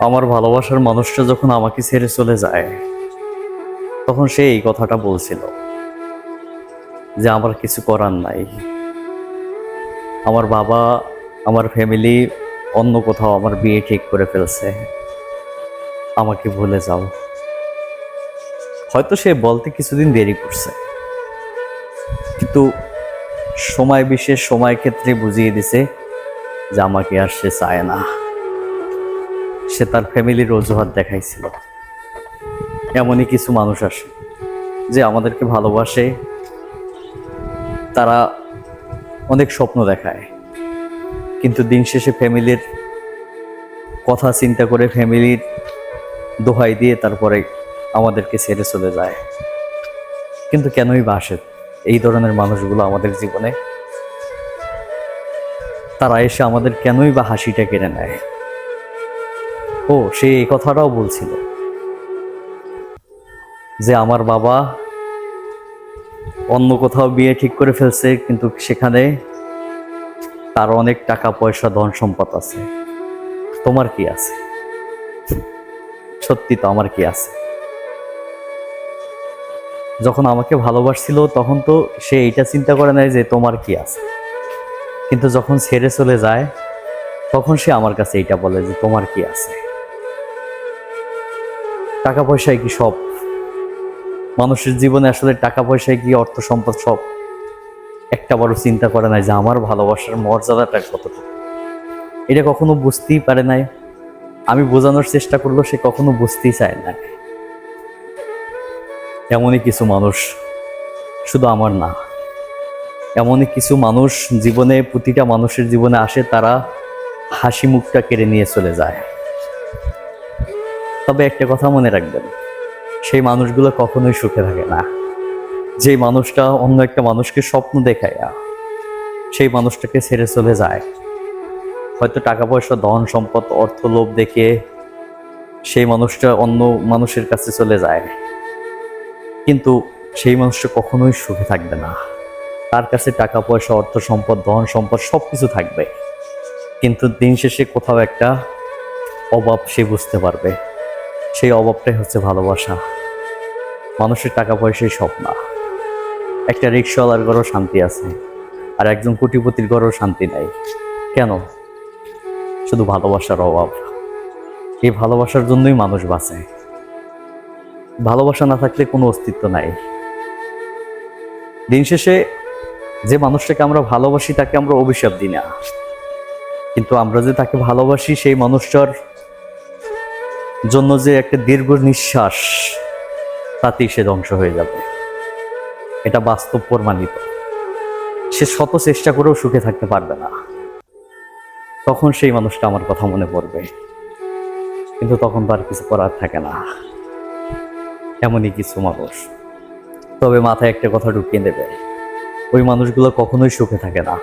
আমার ভালোবাসার মানুষটা যখন আমাকে ছেড়ে চলে যায়, তখন সে এই কথাটা বলছিল যে, আমার কিছু করার নাই। আমার বাবা, আমার ফ্যামিলি অন্য কোথাও আমার বিয়ে ঠিক করে ফেলছে। আমাকে ভুলে যাও। হয়তো সে বলতে কিছুদিন দেরি করছে। কিন্তু সময় বিশেষ সময় ক্ষেত্রে বুঝিয়ে দিছে যে, আমাকে আর সে চায় না। সে তার ফ্যামিলির অজুহাত দেখাইছিল। এমনই কিছু মানুষ আসে, যে আমাদেরকে ভালোবাসে। তারা অনেক স্বপ্ন দেখায়, কিন্তু দিন শেষে ফ্যামিলির কথা চিন্তা করে ফ্যামিলির দোহাই দিয়ে তারপরে আমাদেরকে ছেড়ে চলে যায়। কিন্তু কেনই বা আসে এই ধরনের মানুষগুলো আমাদের জীবনে? তারা এসে আমাদের কেনই বা হাসিটা কেড়ে নেয়? ও, সে এই কথাটাও বলছিল যে আমার বাবা অন্য কোথাও বিয়ে ঠিক করে ফেলছে, কিন্তু সেখানে তার অনেক টাকা পয়সা ধন সম্পদ আছে। তোমার কি আছে? সত্যি তো আমার কি আছে? যখন আমাকে ভালোবাসছিল, তখন তো সে এইটা চিন্তা করে নাই যে তোমার কি আছে। কিন্তু যখন ছেড়ে চলে যায়, তখন সে আমার কাছে এইটা বলে যে তোমার কি আছে? টাকা পয়সায় কি সব? মানুষের জীবনে আসলে টাকা পয়সায় কি অর্থ সম্পদ সব? একটা বড় চিন্তা করে নাই যে আমার ভালোবাসার মর্যাদাটা কতটুকু? এটা কখনো বুঝতেই পারে নাই। আমি বোঝানোর চেষ্টা করলেও সে কখনো বুঝতেই চায় না। এমনই কিছু মানুষ শুধু আমার না। এমনই কিছু মানুষ জীবনে, প্রতিটা মানুষের জীবনে আসে তারা হাসি মুখটা কেড়ে নিয়ে চলে যায়। তবে একটা কথা মনে রাখবেন, সেই মানুষগুলো কখনোই সুখে থাকে না। যে মানুষটা অন্য একটা মানুষকে স্বপ্ন দেখায়, সেই মানুষটাকে ছেড়ে চলে যায়। হয়তো টাকা পয়সা, ধন সম্পদ, অর্থ, লোভ দেখে সেই মানুষটা অন্য মানুষের কাছে চলে যায়। কিন্তু সেই মানুষটা কখনোই সুখে থাকবে না। তার কাছে টাকা পয়সা, অর্থ সম্পদ, ধন সম্পদ সব কিছু থাকবে। কিন্তু দিন শেষে কোথাও একটা অভাব সে বুঝতে পারবে। সেই অভাবটাই হচ্ছে ভালোবাসা। মানুষের টাকা পয়সাই সব না। একটা রিক্সাওয়ালার ঘরেও শান্তি আছে, আর একজন কোটিপতির ঘরেও শান্তি নাই। কেন? শুধু ভালোবাসার অভাব। এই ভালোবাসার জন্যই মানুষ বাঁচে। ভালোবাসা না থাকলে কোনো অস্তিত্ব নাই। দিন শেষে যে মানুষটাকে আমরা ভালোবাসি, তাকে আমরা অভিশাপ দিই না। কিন্তু আমরা যে তাকে ভালোবাসি, সেই মানুষটার জন্য যে একটা দীর্ঘ নিঃশ্বাস, তাতেই সে ধ্বংস হয়ে যাবে। এটা বাস্তব প্রমাণিত। সে শত চেষ্টা করেও সুখে থাকতে পারবে না। তখন সেই মানুষটা আমার কথা মনে পড়বে। কিন্তু তখন তার কিছু করার থাকে না। এমনই কিছু মানুষ। তবে মাথায় একটা কথা ঢুকিয়ে দেবে। ওই মানুষগুলো কখনোই সুখে থাকে না।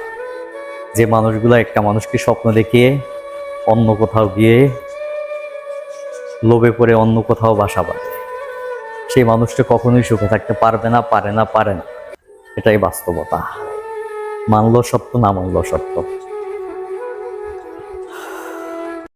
যে মানুষগুলো একটা মানুষকে স্বপ্ন দেখিয়ে, অন্য কোথাও গিয়ে লোভে পড়ে অন্য কোথাও বাসা বাঁধে। সেই মানুষটা কখনোই সুখে থাকতে পারবে না, পারে না পারে না। এটাই বাস্তবতা। মানল সত্য, না মানল সত্য?